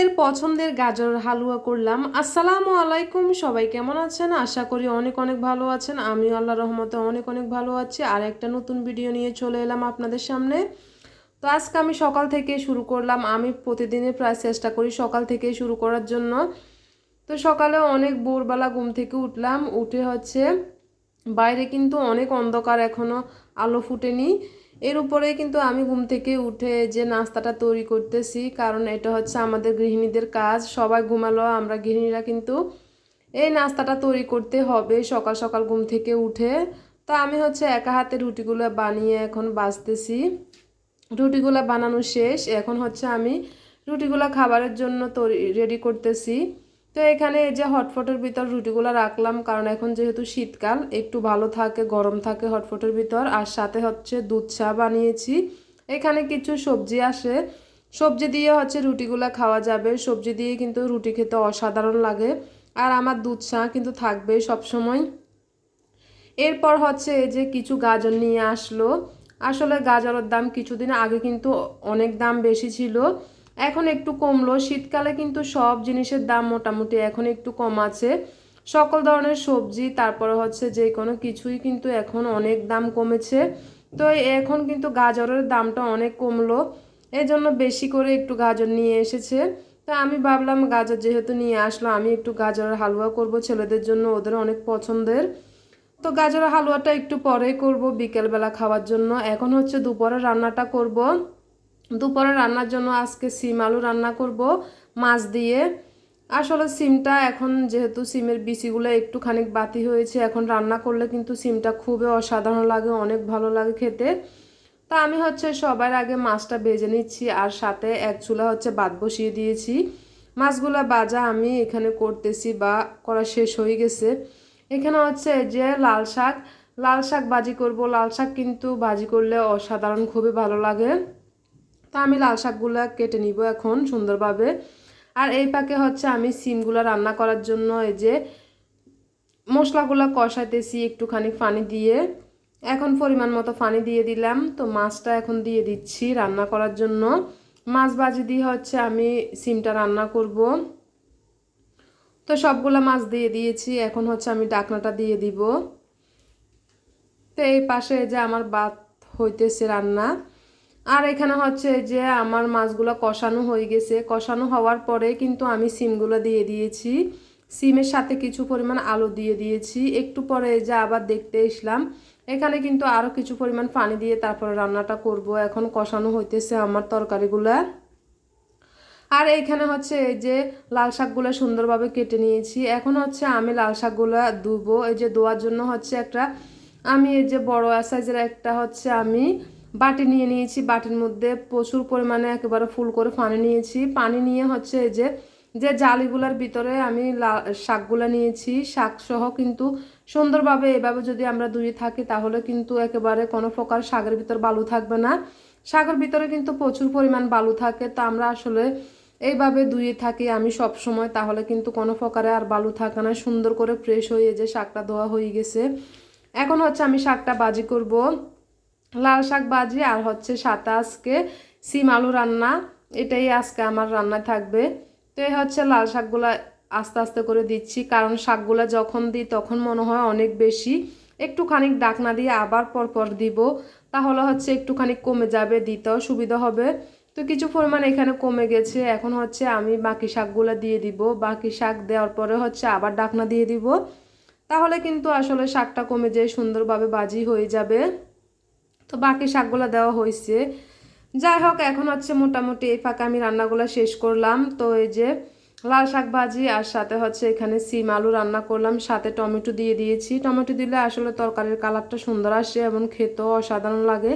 ছেলেদের পছন্দের গাজর হালুয়া করলাম। আসসালামু আলাইকুম, সবাই কেমন আছেন? আশা করি অনেক অনেক ভালো আছেন। আমি আল্লাহ রহমতে অনেক অনেক ভালো আছি। আর একটা নতুন ভিডিও নিয়ে চলে এলাম আপনাদের সামনে। তো আজকে আমি সকাল থেকে শুরু করলাম। আমি প্রতিদিনই প্রায় চেষ্টা করি সকাল থেকে শুরু করার জন্য। তো সকালে অনেক ভোরবেলা ঘুম থেকে উঠলাম। উঠে হচ্ছে, বাইরে কিন্তু অনেক অন্ধকার এখনও আলো ফুটেনি। এর উপরে কিন্তু আমি ঘুম থেকে উঠে যে নাস্তাটা তৈরি করতেছি, কারণ এটা হচ্ছে আমাদের গৃহিণীদের কাজ, সবাই ঘুমালো, আমরা গৃহিণীরা কিন্তু এই নাস্তাটা তৈরি করতে হবে সকাল সকাল ঘুম থেকে উঠে। তো আমি হচ্ছে একা হাতে রুটিগুলো বানিয়ে এখন বাজতেছি রুটিগুলো বানানো শেষ, এখন হচ্ছে আমি রুটিগুলো খাবারের জন্য তৈরি রেডি করতেছি। তো এখানে এই যে হটফটের ভিতর রুটিগুলো রাখলাম, কারণ এখন যেহেতু শীতকাল, একটু ভালো থাকে, গরম থাকে হটফটের ভিতর। আর সাথে হচ্ছে দুধ চা বানিয়েছি। এখানে কিছু সবজি আসে। সবজি দিয়ে হচ্ছে রুটিগুলো খাওয়া যাবে। সবজি দিয়ে কিন্তু রুটি খেতে অসাধারণ লাগে। আর আমার দুধ চা কিন্তু থাকবে সবসময়। এরপর হচ্ছে এই যে কিছু গাজর নিয়ে আসলো। আসলে গাজরের দাম কিছুদিন আগে কিন্তু অনেক দাম বেশি ছিল। এখন একটু কমলো। শীতকালে কিন্তু সব জিনিসের দাম মোটামুটি এখন একটু কম আছে। সকল ধরনের সবজি, তারপরে হচ্ছে যে কোনো কিছুই কিন্তু এখন অনেক দাম কমেছে। তো এখন কিন্তু গাজরের দামটা অনেক কমলো। এই জন্য বেশি করে একটু গাজর নিয়ে এসেছে। তা আমি ভাবলাম গাজর যেহেতু নিয়ে আসলো, আমি একটু গাজরের হালুয়া করব ছেলেদের জন্য, ওদের অনেক পছন্দের। তো গাজরের হালুয়াটা একটু পরে করব বিকেলবেলা খাওয়ার জন্য। এখন হচ্ছে দুপুরে রান্নাটা করব। দুপুরে রান্নার জন্য আজকে সিম আলু রান্না করব, মাছ দিয়ে। আসলে সিমটা এখন যেহেতু সিমের বিচিগুলো একটুখানি বাতি হয়েছে, এখন রান্না করলে কিন্তু সিমটা খুবই অসাধারণ লাগে, অনেক ভালো লাগে খেতে। তা আমি হচ্ছে সবার আগে মাছটা বেজে নিচ্ছি আর সাথে এক চুলা হচ্ছে বাদ বসিয়ে দিয়েছি। মাছগুলো বাজা আমি এখানে করতেছি বা করা শেষ হয়ে গেছে। এখানে হচ্ছে যে লাল শাক লাল শাক বাজি করব। লাল শাক কিন্তু বাজি করলে অসাধারণ, খুবই ভালো লাগে। তো আমি লাল শাকগুলো কেটে নিব এখন সুন্দরভাবে। আর এই পাকে হচ্ছে আমি সিমগুলো রান্না করার জন্য এই যে মশলাগুলো কষাইতেছি, একটুখানি পানি দিয়ে। এখন পরিমাণ মতো পানি দিয়ে দিলাম, তো মাছটা এখন দিয়ে দিচ্ছি রান্না করার জন্য। মাছ বাজি দিয়ে হচ্ছে আমি সিমটা রান্না করব। তো সবগুলো মাছ দিয়ে দিয়েছি, এখন হচ্ছে আমি ডাকনাটা দিয়ে দিব। তো এই পাশে যে আমার বাত হইতেছে রান্না। আর এখানে হচ্ছে যে আমার মাছগুলো কষানো হয়ে গেছে। কষানো হওয়ার পরে কিন্তু আমি সিমগুলো দিয়ে দিয়েছি। সিমের সাথে কিছু পরিমাণ আলু দিয়ে দিয়েছি। একটু পরে যে আবার দেখতে এসলাম, এখানে কিন্তু আরও কিছু পরিমাণ পানি দিয়ে তারপরে রান্নাটা করব। এখন কষানো হইতেছে আমার তরকারিগুলো। আর এইখানে হচ্ছে এই যে লাল শাকগুলো সুন্দরভাবে কেটে নিয়েছি। এখন হচ্ছে আমি লাল শাকগুলো ধুবো। এই যে ধোয়ার জন্য হচ্ছে একটা, আমি এই যে বড় সাইজের একটা হচ্ছে আমি বাটি নিয়ে নিয়েছি, বাটির মধ্যে প্রচুর পরিমাণে একেবারে ফুল করে পানি নিয়েছি। পানি নিয়ে হচ্ছে এই যে যে জালিগুলার ভিতরে আমি শাকগুলো নিয়েছি। শাক সহ কিন্তু সুন্দরভাবে এভাবে যদি আমরা ধুয়ে থাকি, তাহলে কিন্তু একেবারে কোনো প্রকার শাকের ভিতর বালু থাকবে না। শাকের ভিতরে কিন্তু প্রচুর পরিমাণ বালু থাকে, তা আমরা আসলে এইভাবে ধুয়ে থাকি আমি সব সময় তাহলে কিন্তু কোনো প্রকারে আর বালু থাকে না। সুন্দর করে ফ্রেশ হয়ে যে শাকটা ধোয়া হয়ে গেছে। এখন হচ্ছে আমি শাকটা বাজি করব। লাল শাক বাজি আর হচ্ছে সাথে আজকে সিম আলু রান্না। এটাই আজকে আমার রান্নায় থাকবে। তো এই হচ্ছে লাল শাকগুলো আস্তে আস্তে করে দিচ্ছি। কারণ শাকগুলো যখন দিই তখন মনে হয় অনেক বেশি। একটুখানি ডাকনা দিয়ে আবার পরপর দিব। তাহলে হচ্ছে একটুখানি কমে যাবে, দিতেও সুবিধা হবে। তো কিছু পরিমাণ এখানে কমে গেছে। এখন হচ্ছে আমি বাকি শাকগুলো দিয়ে দিব। বাকি শাক দেওয়ার পরে হচ্ছে আবার ডাকনা দিয়ে দিব। তাহলে কিন্তু আসলে শাকটা কমে যেয়ে সুন্দরভাবে বাজি হয়ে যাবে। তো বাকি শাকগুলো দেওয়া হয়েছে। যাই হোক, এখন হচ্ছে মোটামুটি এই ফাঁকে আমি রান্নাগুলো শেষ করলাম। তো এই যে লাল শাক ভাজি আর সাথে হচ্ছে এখানে সিম আলু রান্না করলাম। সাথে টমেটো দিয়ে দিয়েছি। টমেটো দিলে আসলে তরকারির কালারটা সুন্দর আসে এবং খেতেও অসাধারণ লাগে।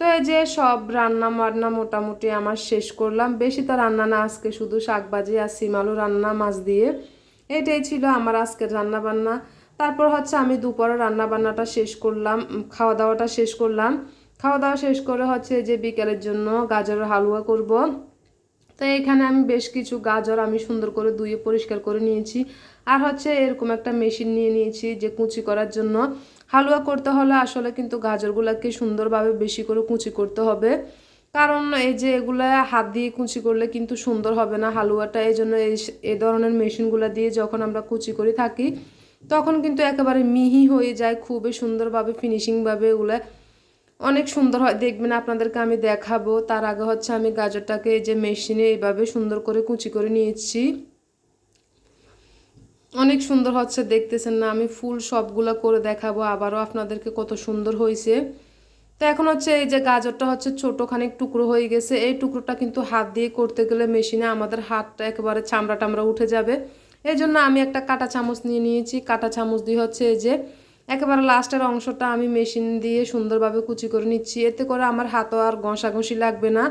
তো এই যে সব রান্না বান্না মোটামুটি আমার শেষ করলাম। বেশি তো রান্না না, আজকে শুধু শাক ভাজি আর সিম আলু রান্না মাছ দিয়ে। এটাই ছিল আমার আজকের রান্না বান্না। তারপর হচ্ছে আমি দুপুরে রান্না বান্নাটা শেষ করলাম খাওয়া দাওয়াটা শেষ করলাম। খাওয়া দাওয়া শেষ করে হচ্ছে যে বিকেলের জন্য গাজরের হালুয়া করব। তো এখানে আমি বেশ কিছু গাজর আমি সুন্দর করে ধুয়ে পরিষ্কার করে নিয়েছি। আর হচ্ছে এরকম একটা মেশিন নিয়ে নিয়েছি যে কুচি করার জন্য। হালুয়া করতে হলে আসলে কিন্তু গাজরগুলোকে সুন্দরভাবে বেশি করে কুচি করতে হবে। কারণ এই যে এগুলো হাত দিয়ে কুচি করলে কিন্তু সুন্দর হবে না হালুয়াটা। এই জন্য এই ধরনের মেশিনগুলো দিয়ে যখন আমরা কুচি করে থাকি তখন কিন্তু একেবারে মিহি হয়ে যায়, খুবই সুন্দরভাবে ফিনিশিংভাবে এগুলো অনেক সুন্দর হয়, দেখবেন আপনাদেরকে আমি দেখাবো। তার আগে হচ্ছে আমি গাজরটাকে যে মেশিনে এইভাবে সুন্দর করে কুচি করে নিয়েছি। অনেক সুন্দর হচ্ছে, দেখতেছেন না, আমি ফুল সবগুলো করে দেখাবো, আবারও আপনাদেরকে কত সুন্দর হয়েছে। তো এখন হচ্ছে এই যে গাজরটা হচ্ছে ছোটোখানিক টুকরো হয়ে গেছে, এই টুকরোটা কিন্তু হাত দিয়ে করতে গেলে মেশিনে আমাদের হাতটা একেবারে চামড়া টামড়া উঠে যাবে। এই জন্য আমি একটা কাটা চামচ নিয়ে নিয়েছি। কাটা চামচ দিয়ে হচ্ছে এই যে একেবারে লাস্টের অংশটা আমি মেশিন দিয়ে সুন্দরভাবে কুচি করে নিচ্ছি। এতে করে আমার হাতও আর ঘষাঘষি লাগবে না।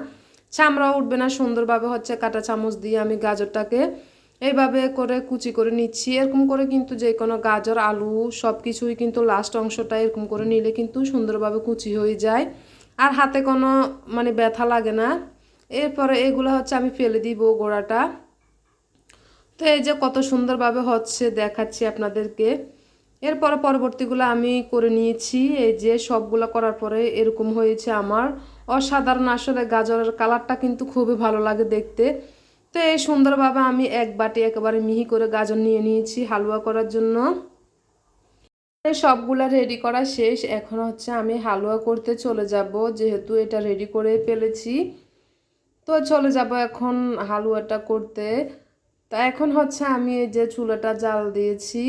চামড়াও উঠবে না। সুন্দরভাবে হচ্ছে কাটা চামচ দিয়ে আমি গাজরটাকে এইভাবে করে কুচি করে নিচ্ছি। এরকম করে কিন্তু যে কোনো গাজর, আলু সব কিছুই কিন্তু লাস্ট অংশটা এরকম করে নিলে কিন্তু সুন্দরভাবে কুচি হয়ে যায়। আর হাতে কোনো মানে ব্যথা লাগে না। এরপরে এগুলো হচ্ছে আমি ফেলে দিব গোড়াটা। তো এই যে কত সুন্দরভাবে হচ্ছে দেখাচ্ছি আপনাদেরকে। এরপরে পরবর্তীগুলো আমি করে নিয়েছি। এই যে সবগুলো করার পরে এরকম হয়েছে আমার। অসাধারণ আসলে গাজরের কালারটা কিন্তু খুবই ভালো লাগে দেখতে। তো এই সুন্দরভাবে আমি এক বাটি একেবারে মিহি করে গাজর নিয়ে নিয়েছি হালুয়া করার জন্য। সবগুলা রেডি করা শেষ। এখন হচ্ছে আমি হালুয়া করতে চলে যাব। যেহেতু এটা রেডি করে ফেলেছি। তো চলে যাব এখন হালুয়াটা করতে। তা এখন হচ্ছে আমি এই যে চুলাটা জাল দিয়েছি,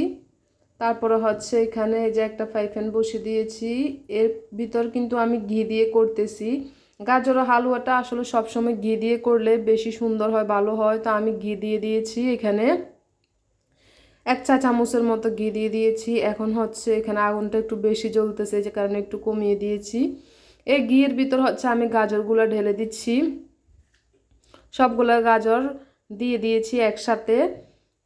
তারপরে হচ্ছে এখানে এই যে একটা ফ্রাই বসে দিয়েছি, এর ভিতর কিন্তু আমি ঘি দিয়ে করতেছি। গাজর হালুয়াটা আসলে সবসময় ঘি দিয়ে করলে বেশি সুন্দর হয়, ভালো হয়, তো আমি ঘি দিয়ে দিয়েছি এখানে। এক চা চামচের মতো ঘি দিয়ে দিয়েছি, এখন হচ্ছে এখানে আগুনটা একটু বেশি জ্বলতেছে, যে কারণে একটু কমিয়ে দিয়েছি। এই ঘিয়ের ভিতর হচ্ছে আমি গাজরগুলো ঢেলে দিচ্ছি। সবগুলো গাজর দিয়ে দিয়েছি একসাথে।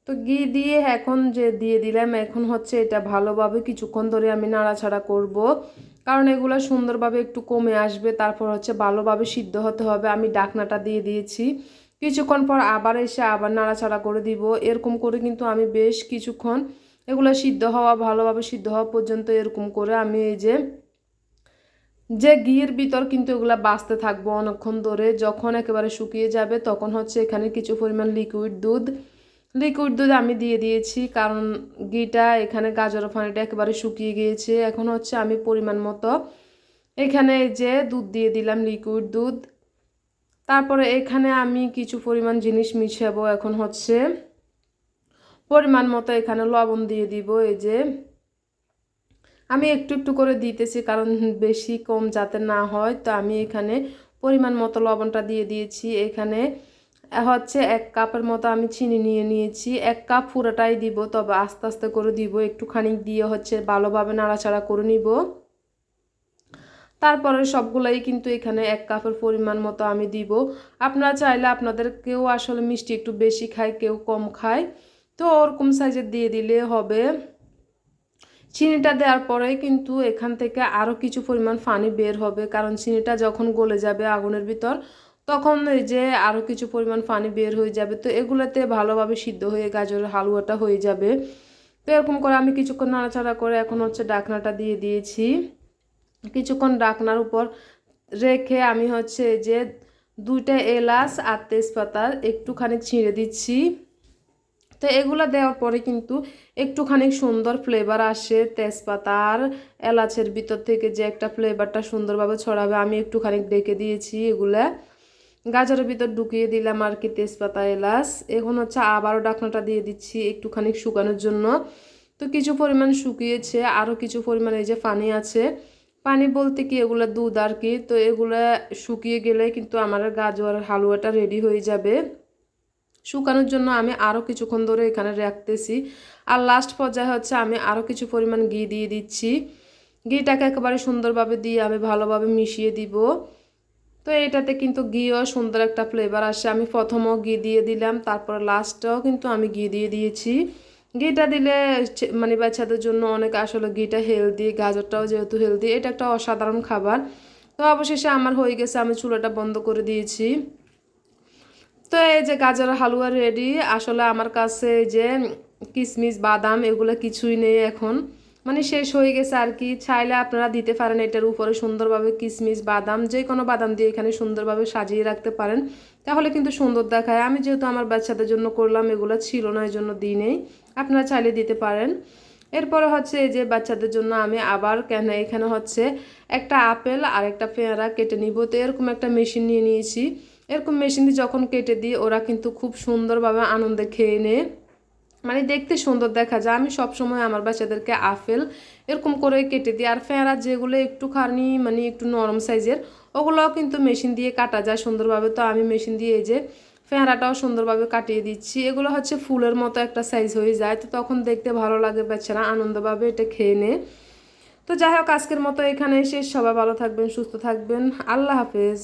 তো ঘি দিয়ে এখন যে দিয়ে দিলাম, এখন হচ্ছে এটা ভালোভাবে কিছুক্ষণ ধরে আমি নাড়াছাড়া করব। কারণ এগুলো সুন্দরভাবে একটু কমে আসবে, তারপর হচ্ছে ভালোভাবে সিদ্ধ হতে হবে। আমি ডাকনাটা দিয়ে দিয়েছি। কিছুক্ষণ পর আবার এসে আবার নাড়াচাড়া করে দিব। এরকম করে কিন্তু আমি বেশ কিছুক্ষণ এগুলো সিদ্ধ হওয়া, ভালোভাবে সিদ্ধ হওয়া পর্যন্ত এরকম করে আমি এই যে যে ঘিয়ের ভিতর কিন্তু এগুলা বাঁচতে থাকব অনেকক্ষণ ধরে, যখন একেবারে শুকিয়ে যাবে তখন হচ্ছে এখানে কিছু পরিমাণ লিকুইড দুধ। লিকুইড দুধ আমি দিয়ে দিয়েছি, কারণ ঘিটা এখানে গাজর পানিটা একেবারে শুকিয়ে গিয়েছে। এখন হচ্ছে আমি পরিমাণ মতো এখানে যে দুধ দিয়ে দিলাম লিকুইড দুধ। তারপরে এখানে আমি কিছু পরিমাণ জিনিস মিশাবো। এখন হচ্ছে পরিমাণ মতো এখানে লবণ দিয়ে দিব, এই যে আমি একটু একটু করে দিতেছি, কারণ বেশি কম যাতে না হয়। তো আমি এখানে পরিমাণ মতো লবণটা দিয়ে দিয়েছি। এখানে হচ্ছে এক কাপের মতো আমি চিনি নিয়ে নিয়েছি। এক কাপ পুরোটাই দিব, তবে আস্তে আস্তে করে দিব। একটুখানি দিয়ে হচ্ছে ভালোভাবে নাড়াচাড়া করে নিব। তারপরে সবগুলাই কিন্তু এখানে এক কাপের পরিমাণ মতো আমি দিব। আপনারা চাইলে আপনাদের কেউ আসলে মিষ্টি একটু বেশি খায়, কেউ কম খায়। তো ওরকম সাইজের দিয়ে দিলে হবে। চিনিটা দেওয়ার পরে কিন্তু এখান থেকে আরও কিছু পরিমাণ পানি বের হবে, কারণ চিনিটা যখন গলে যাবে আগুনের ভিতর, তখন এই যে আরও কিছু পরিমাণ পানি বের হয়ে যাবে। তো এগুলোতে ভালোভাবে সিদ্ধ হয়ে গাজরের হালুয়াটা হয়ে যাবে। তো এরকম করে আমি কিছুক্ষণ নাড়াচাড়া করে এখন হচ্ছে ডাকনাটা দিয়ে দিয়েছি। কিছুক্ষণ ডাকনার উপর রেখে আমি হচ্ছে যে দুইটা এলাচ আর তেজপাতা একটুখানি ছিঁড়ে দিচ্ছি। তো এগুলো দেওয়ার পরে কিন্তু একটুখানি সুন্দর ফ্লেভার আসে তেজপাতা আর এলাচের ভিতর থেকে যে একটা ফ্লেভারটা সুন্দরভাবে ছড়াবে, আমি একটুখানি ডেকে দিয়েছি এগুলা। গাজরের ভিতর ঢুকিয়ে দিলাম আর কি তেজপাতা, এলাচ। এখন হচ্ছে আবারও ডাকনাটা দিয়ে দিচ্ছি একটুখানি শুকানোর জন্য। তো কিছু পরিমাণ শুকিয়েছে আরও কিছু পরিমাণ এই যে পানি আছে। পানি বলতে কি এগুলো দুধ আর কি, তো এগুলো শুকিয়ে গেলে কিন্তু আমার গাজর হালুয়াটা রেডি হয়ে যাবে। শুকানোর জন্য আমি আরও কিছুক্ষণ ধরে এখানে রাখতেছি। আর লাস্ট পর্যায়ে হচ্ছে আমি আরও কিছু পরিমাণ ঘি দিয়ে দিচ্ছি। ঘিটাকে একেবারে সুন্দরভাবে দিয়ে আমি ভালোভাবে মিশিয়ে দিব। তো এটাতে কিন্তু ঘিও সুন্দর একটা ফ্লেভার আসে। আমি প্রথমও ঘি দিয়ে দিলাম, তারপর লাস্টেও কিন্তু আমি ঘি দিয়ে দিয়েছি। ঘিটা দিলে মানে বাচ্চাদের জন্য অনেক আসলে ঘিটা হেলদি গাজরটাও যেহেতু হেলদি এটা একটা অসাধারণ খাবার। তো অবশেষে আমার হয়ে গেছে, আমি চুলাটা বন্ধ করে দিয়েছি। তো এই যে গাজর, হালুয়া রেডি আসলে আমার কাছে যে কিশমিশ বাদাম এগুলো কিছুই নেই এখন। মানে শেষ হয়ে গেছে আর কি। চাইলে আপনারা দিতে পারেন, এটার উপরে সুন্দরভাবে কিশমিশ বাদাম, যে কোনো বাদাম দিয়ে এখানে সুন্দরভাবে সাজিয়ে রাখতে পারেন। তাহলে কিন্তু সুন্দর দেখায়। আমি যেহেতু আমার বাচ্চাদের জন্য করলাম, এগুলো ছিল না এই জন্য দিই নেই। আপনারা চাইলে দিতে পারেন। এরপরে হচ্ছে এই যে বাচ্চাদের জন্য আমি আবার কেন, এখানে হচ্ছে একটা আপেল আর একটা পেয়ারা কেটে নিব। তো এরকম একটা মেশিন নিয়ে নিয়েছি। এরকম মেশিন দিয়ে যখন কেটে দিই, ওরা কিন্তু খুব সুন্দরভাবে আনন্দে খেয়ে নেয়। মানে দেখতে সুন্দর দেখা যায়। আমি সবসময় আমার বাচ্চাদেরকে আপেল এরকম করে কেটে দিই। আর ফেঁড়া যেগুলো একটু একটুখানি মানে একটু নরম সাইজের, ওগুলোও কিন্তু মেশিন দিয়ে কাটা যায় সুন্দরভাবে। তো আমি মেশিন দিয়ে এই যে ফেঁড়াটাও সুন্দরভাবে কাটিয়ে দিচ্ছি। এগুলো হচ্ছে ফুলের মতো একটা সাইজ হয়ে যায়। তো তখন দেখতে ভালো লাগে বাচ্চারা আনন্দভাবে এটা খেয়ে নেয়। তো যাই হোক, আজকের মতো এখানে এসে সবাই ভালো থাকবেন, সুস্থ থাকবেন। আল্লাহ হাফেজ।